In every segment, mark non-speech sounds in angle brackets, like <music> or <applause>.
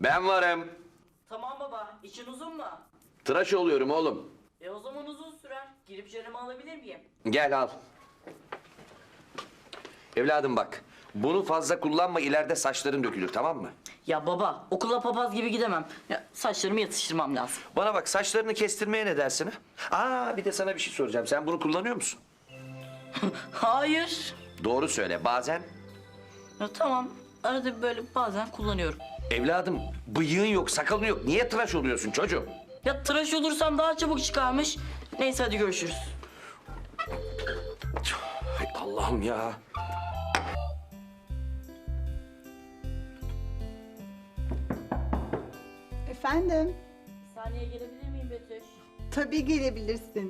Ben varım. Tamam baba, için uzun mu? Tıraş oluyorum oğlum. E o zaman uzun sürer. Girip jölemi alabilir miyim? Gel al. Evladım bak. Bunu fazla kullanma ileride saçların dökülür tamam mı? Ya baba, okula papaz gibi gidemem. Ya, saçlarımı yatıştırmam lazım. Bana bak saçlarını kestirmeye ne dersin? ha? Aa bir de sana bir şey soracağım. Sen bunu kullanıyor musun? <laughs> Hayır. Doğru söyle bazen. Ya, tamam, arada böyle bazen kullanıyorum. Evladım bıyığın yok sakalın yok. Niye tıraş oluyorsun çocuğum? Ya tıraş olursam daha çabuk çıkarmış. Neyse hadi görüşürüz. Hay Allah'ım ya. Efendim? Bir saniye gelebilir miyim Betüş? Tabii gelebilirsin.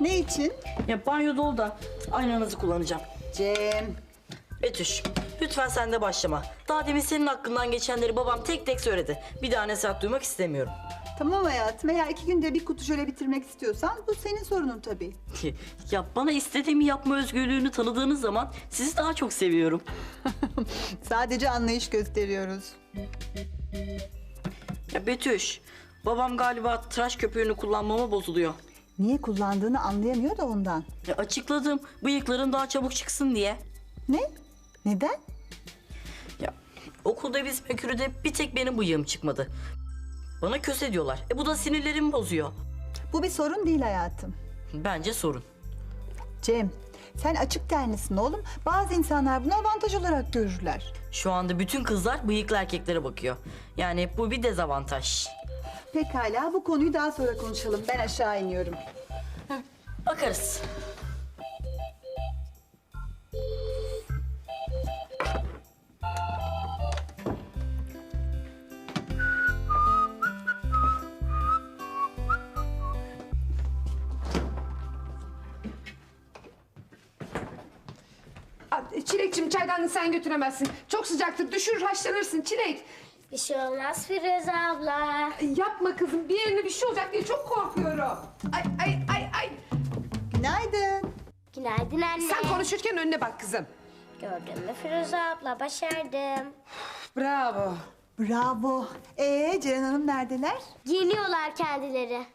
Ne için? Ya banyo dolu da aynanızı kullanacağım. Cem. Betüş, lütfen sen de başlama. Daha demin senin hakkından geçenleri babam tek tek söyledi. Bir daha nasihat duymak istemiyorum. Tamam hayatım. Eğer iki günde bir kutu jöle bitirmek istiyorsan bu senin sorunun tabii. <laughs> ya bana istediğimi yapma özgürlüğünü tanıdığınız zaman sizi daha çok seviyorum. <laughs> Sadece anlayış gösteriyoruz. Ya Betüş, babam galiba tıraş köpüğünü kullanmama bozuluyor. Niye kullandığını anlayamıyor da ondan. Ya açıkladım, bıyıkların daha çabuk çıksın diye. Ne? Neden? Ya okulda biz mekürüde bir tek benim bıyığım çıkmadı. Bana köse diyorlar. E bu da sinirlerimi bozuyor. Bu bir sorun değil hayatım. Bence sorun. Cem, sen açık tenlisin oğlum. Bazı insanlar bunu avantaj olarak görürler. Şu anda bütün kızlar bıyıklı erkeklere bakıyor. Yani bu bir dezavantaj. Pekala bu konuyu daha sonra konuşalım. Ben aşağı iniyorum. Bakarız. Çilekçim çaydanlığı sen götüremezsin. Çok sıcaktır düşürür haşlanırsın Çilek. Bir şey olmaz Firuze abla. Yapma kızım bir yerine bir şey olacak diye çok korkuyorum. Ay ay ay ay. Günaydın. Günaydın anne. Sen konuşurken önüne bak kızım. Gördün mü Firuze abla başardım. Bravo. Bravo. Ee Ceren Hanım neredeler? Geliyorlar kendileri.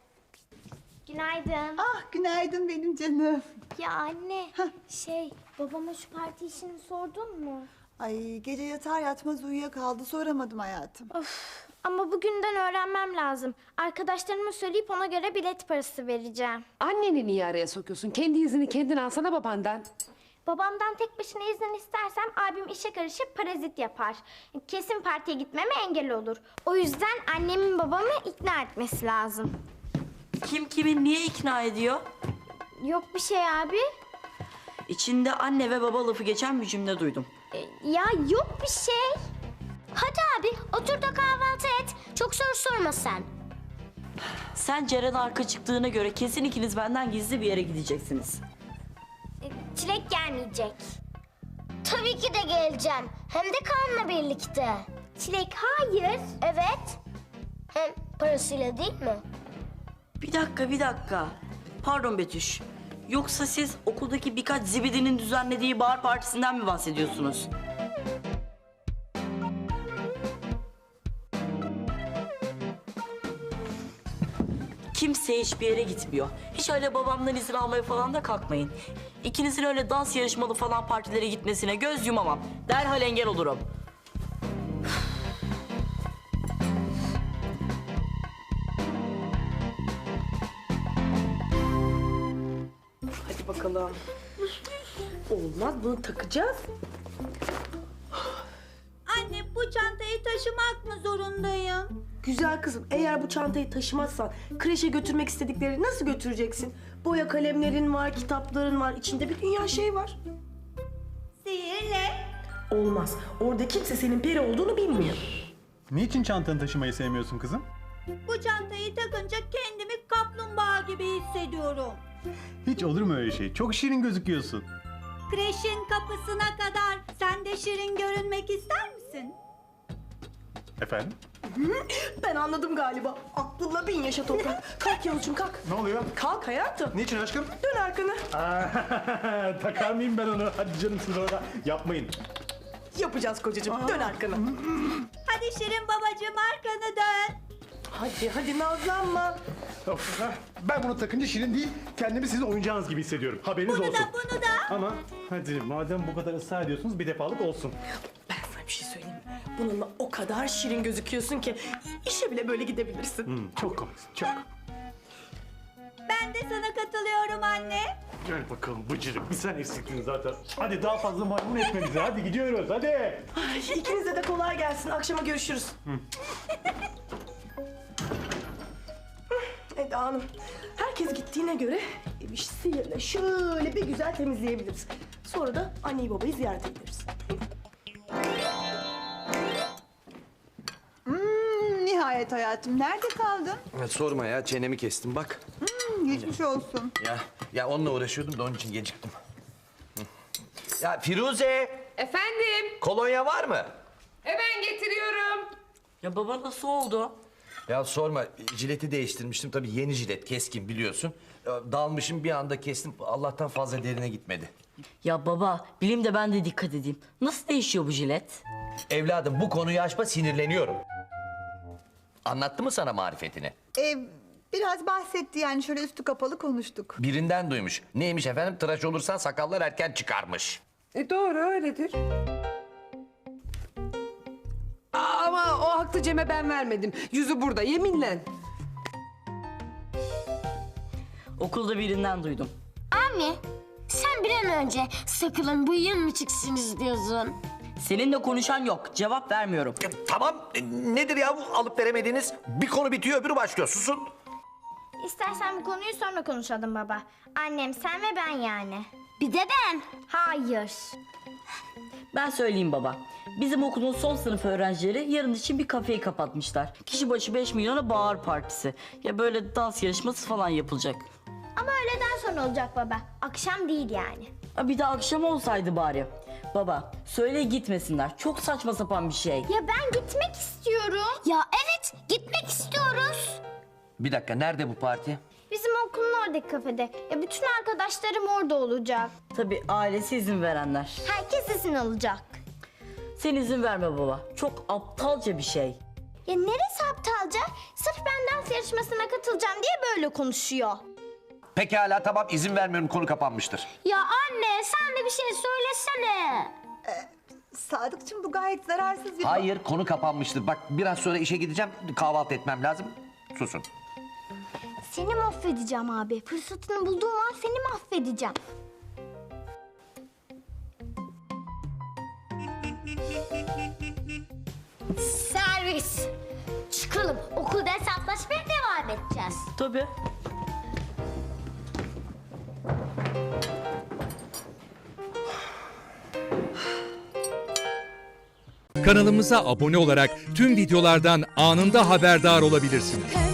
Günaydın. Ah günaydın benim canım. Ya anne şey babama şu parti işini sordun mu? Ay gece yatar yatmaz uyuyakaldı soramadım hayatım. Of ama bugünden öğrenmem lazım. Arkadaşlarıma söyleyip ona göre bilet parası vereceğim. Anneni niye araya sokuyorsun? Kendi izini kendin alsana babandan. Babamdan tek başına izin istersem abim işe karışıp parazit yapar. Kesin partiye gitmeme engel olur. O yüzden annemin babamı ikna etmesi lazım. Kim kimi niye ikna ediyor? Yok bir şey abi. İçinde anne ve baba lafı geçen bir cümle duydum. E, Ya yok bir şey. Hadi abi otur da kahvaltı et. Çok soru sorma sen. Sen Ceren arka çıktığına göre kesin ikiniz benden gizli bir yere gideceksiniz. E, Çilek gelmeyecek. Tabii ki de geleceğim. Hem de Kaan'la birlikte. Çilek hayır. Evet. Hem parasıyla değil mi? Bir dakika, bir dakika. Pardon Betüş. Yoksa siz okuldaki birkaç zibidinin düzenlediği bahar partisinden mi bahsediyorsunuz? Kimse hiçbir yere gitmiyor. Hiç öyle babamdan izin almaya falan da kalkmayın. İkinizin öyle dans yarışmalı falan partilere gitmesine göz yumamam. Derhal engel olurum. Bakalım. Olmaz bunu takacağız. Anne bu çantayı taşımak mı zorundayım? Güzel kızım, eğer bu çantayı taşımazsan kreşe götürmek istedikleri nasıl götüreceksin? Boya kalemlerin var, kitapların var, içinde bir dünya şey var. Sihirle. Olmaz. Orada kimse senin peri olduğunu bilmiyor. Niçin çantanı taşımayı sevmiyorsun kızım? Bu çantayı takınca kendimi kaplumbağa gibi hissediyorum. Hiç olur mu öyle şey? Çok şirin gözüküyorsun. Kreşin kapısına kadar sen de şirin görünmek ister misin? Efendim? <laughs> Ben anladım galiba. Aklınla bin yaşa toprak. Kalk Yavuzcuğum kalk. Ne oluyor? Kalk hayatım. Niçin aşkım? Dön arkanı. <laughs> Takar mıyım ben onu? Hadi canım siz orada. Yapmayın. Yapacağız kocacığım. Dön arkanı. Hadi Şirin babacığım arkanı dön. Hadi hadi nazlanma. Of, ben bunu takınca şirin değil, kendimi sizin oyuncağınız gibi hissediyorum. Haberiniz Bunu olsun. da bunu da. Ama hadi madem bu kadar ısrar ediyorsunuz bir defalık olsun. Ben sana bir şey söyleyeyim mi? Bununla o kadar şirin gözüküyorsun ki işe bile böyle gidebilirsin. Hmm, çok komiksin, çok. Ben de sana katılıyorum anne. Gel bakalım bıcırık, bir sen eksiktin zaten. Hadi daha fazla maymun etme bizi, hadi gidiyoruz, hadi. Ay, ikinize de kolay gelsin. Akşama görüşürüz. Eda Hanım, herkes gittiğine göre evi sihirle şöyle bir güzel temizleyebiliriz. Sonra da anneyi babayı ziyaret ederiz. Hmm, nihayet hayatım. Nerede kaldın? Ya sorma ya çenemi kestim bak. Hmm, geçmiş olsun. Ya ya onunla uğraşıyordum da onun için geciktim. Hı. Ya Firuze Efendim kolonya var mı? hemen getiriyorum. Ya baba nasıl oldu? Ya sorma jileti değiştirmiştim tabii yeni jilet keskin biliyorsun. Dalmışım bir anda kestim Allah'tan fazla derine gitmedi. Ya baba bileyim de ben de dikkat edeyim. Nasıl değişiyor bu jilet? Evladım bu konuyu açma sinirleniyorum. Anlattı mı sana marifetini? Ee, biraz bahsetti yani şöyle üstü kapalı konuştuk. Birinden duymuş. Neymiş efendim tıraş olursan sakallar erken çıkarmış. E doğru öyledir. Haklı Cem'e ben vermedim. Yüzü burada yeminle. Okulda birinden duydum. Ami sen bir an önce sakılın bu yıl mı çıksın istiyorsun? Seninle konuşan yok. Cevap vermiyorum. Ya, tamam e, nedir ya bu alıp veremediğiniz? Bir konu bitiyor öbürü başlıyor susun. İstersen bu konuyu sonra konuşalım baba. Annem sen ve ben yani. Bir de ben. Hayır. Ben söyleyeyim baba. Bizim okulun son sınıf öğrencileri yarın için bir kafeyi kapatmışlar. Kişi başı 5 milyona bağır partisi. Ya böyle dans yarışması falan yapılacak. Ama öğleden sonra olacak baba. Akşam değil yani. Ha bir de akşam olsaydı bari. Baba söyle gitmesinler. Çok saçma sapan bir şey. Ya ben gitmek istiyorum. Ya evet gitmek istiyoruz. Bir dakika nerede bu parti? Bizim okulun oradaki kafede. Ya bütün arkadaşlarım orada olacak. Tabii ailesi izin verenler. Herkes izin alacak. Sen izin verme baba. Çok aptalca bir şey. Ya neresi aptalca? Sırf ben dans yarışmasına katılacağım diye böyle konuşuyor. Pekala tamam izin vermiyorum konu kapanmıştır. Ya anne sen de bir şey söylesene. Sadıkçım bu gayet zararsız bir... Hayır konu kapanmıştır. Bak biraz sonra işe gideceğim kahvaltı etmem lazım. Susun. Seni mahvedeceğim abi. Fırsatını bulduğum an seni mahvedeceğim. Servis. Çıkalım. Okulda hesaplaşmaya devam edeceğiz. Tabii. Kanalımıza abone olarak tüm videolardan anında haberdar olabilirsiniz. Her